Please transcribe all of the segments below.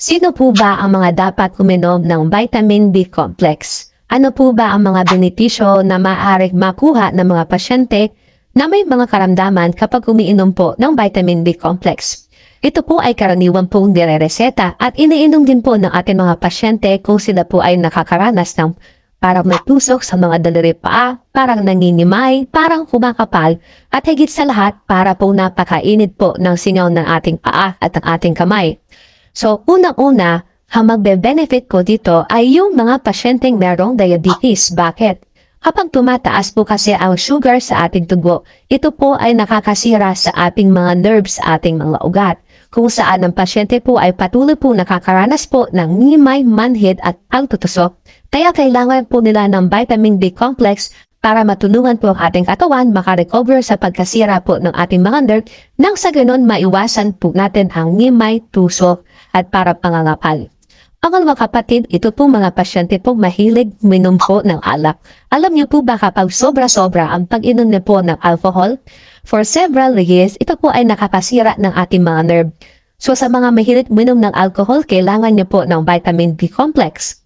Sino po ba ang mga dapat uminom ng vitamin B complex? Ano po ba ang mga benepisyo na maaaring makuha ng mga pasyente na may mga karamdaman kapag umiinom po ng vitamin B complex? Ito po ay karaniwan pong direreseta at iniinom din po ng ating mga pasyente kung sila po ay nakakaranas ng parang may tusok sa mga daliri paa, parang nanginimay, parang kumakapal, at higit sa lahat para po napakainit po ng singaw ng ating paa at ng ating kamay. So, unang-una, ang magbe-benefit po dito ay yung mga pasyenteng merong diabetes. Bakit? Kapag tumataas po kasi ang sugar sa ating dugo, ito po ay nakakasira sa ating mga nerves, ating mga ugat. Kung saan ang pasyente po ay patuloy po nakakaranas po ng ngimay, manhid at pagtutusok. Kaya kailangan po nila ng vitamin B complex para matulungan po ang ating katawan makarecover sa pagkasira po ng ating mga nerve nang sa ganon maiwasan po natin ang ngimay, tusok at para pangangapal. Ang mga kapatid, ito po mga pasyente po mahilig minom po ng alak. Alam niyo po ba kapag sobra-sobra ang pag-inom niyo po ng alcohol? For several years, ito po ay nakakasira ng ating mga nerve. So sa mga mahilig minom ng alcohol, kailangan niyo po ng vitamin B complex.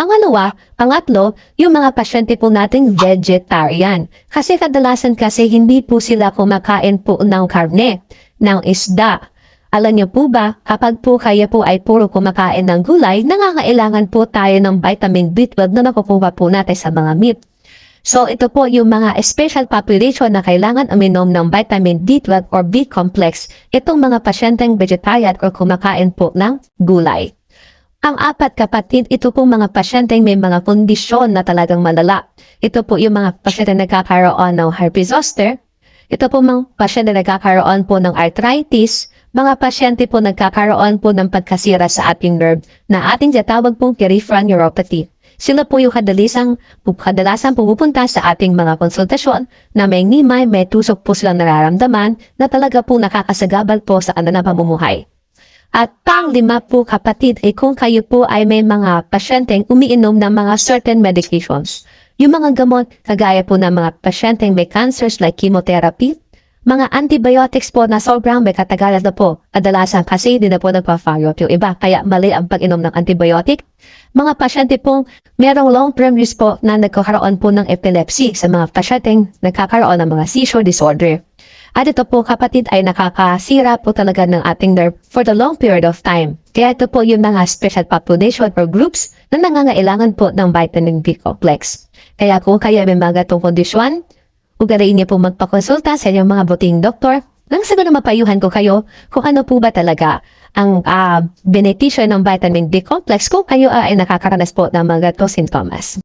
Ang alawa, pangatlo, yung mga pasyente po nating vegetarian. Kasi kadalasan kasi hindi po sila kumakain po ng karne, ng isda. Alam niyo po ba, kapag po kaya po ay puro kumakain ng gulay, nangangailangan po tayo ng vitamin B12 na nakukuha po natin sa mga meat. So ito po yung mga special population na kailangan uminom ng vitamin B12 or B complex, itong mga pasyenteng vegetarian or kumakain po ng gulay. Ang apat kapatid, ito po mga pasyenteng may mga kondisyon na talagang malala. Ito po yung mga pasyente na nagkakaroon ng herpes zoster. Ito po mga pasyente na nagkakaroon po ng arthritis. Mga pasyente po nagkakaroon po ng pagkasira sa ating nerve na ating tinatawag pong peripheral neuropathy. Sila po yung kadalasang, kadalasang pumupunta sa ating mga konsultasyon na may ngimay, may tusok po silang nararamdaman na talaga po nakakasagabal po sa kanilang pamumuhay. At panglima po kapatid ay kung kayo po ay may mga pasyenteng umiinom ng mga certain medications. Yung mga gamot, kagaya po ng mga pasyenteng may cancers like chemotherapy, mga antibiotics po na sobrang may katagalan na po. Kadalasan kasi hindi na po nagpa-follow yung iba, kaya mali ang pag-inom ng antibiotic. Mga pasyente pong merong long-term risk po na nagkakaroon po ng epilepsy sa mga pasyenteng nagkakaroon ng mga seizure disorder. At ito po kapatid ay nakakasira po talaga ng ating nerve for the long period of time. Kaya ito po yung mga special population or groups na nangangailangan po ng vitamin B complex. Kaya kung kayo may mga itong kondisyon, ugalayin niyo po magpakonsulta sa inyong mga buting doktor nang siguro mapayuhan ko kayo kung ano po ba talaga ang uh, benepisyo ng vitamin B complex kung kayo ay nakakaranas po ng mga to sintomas.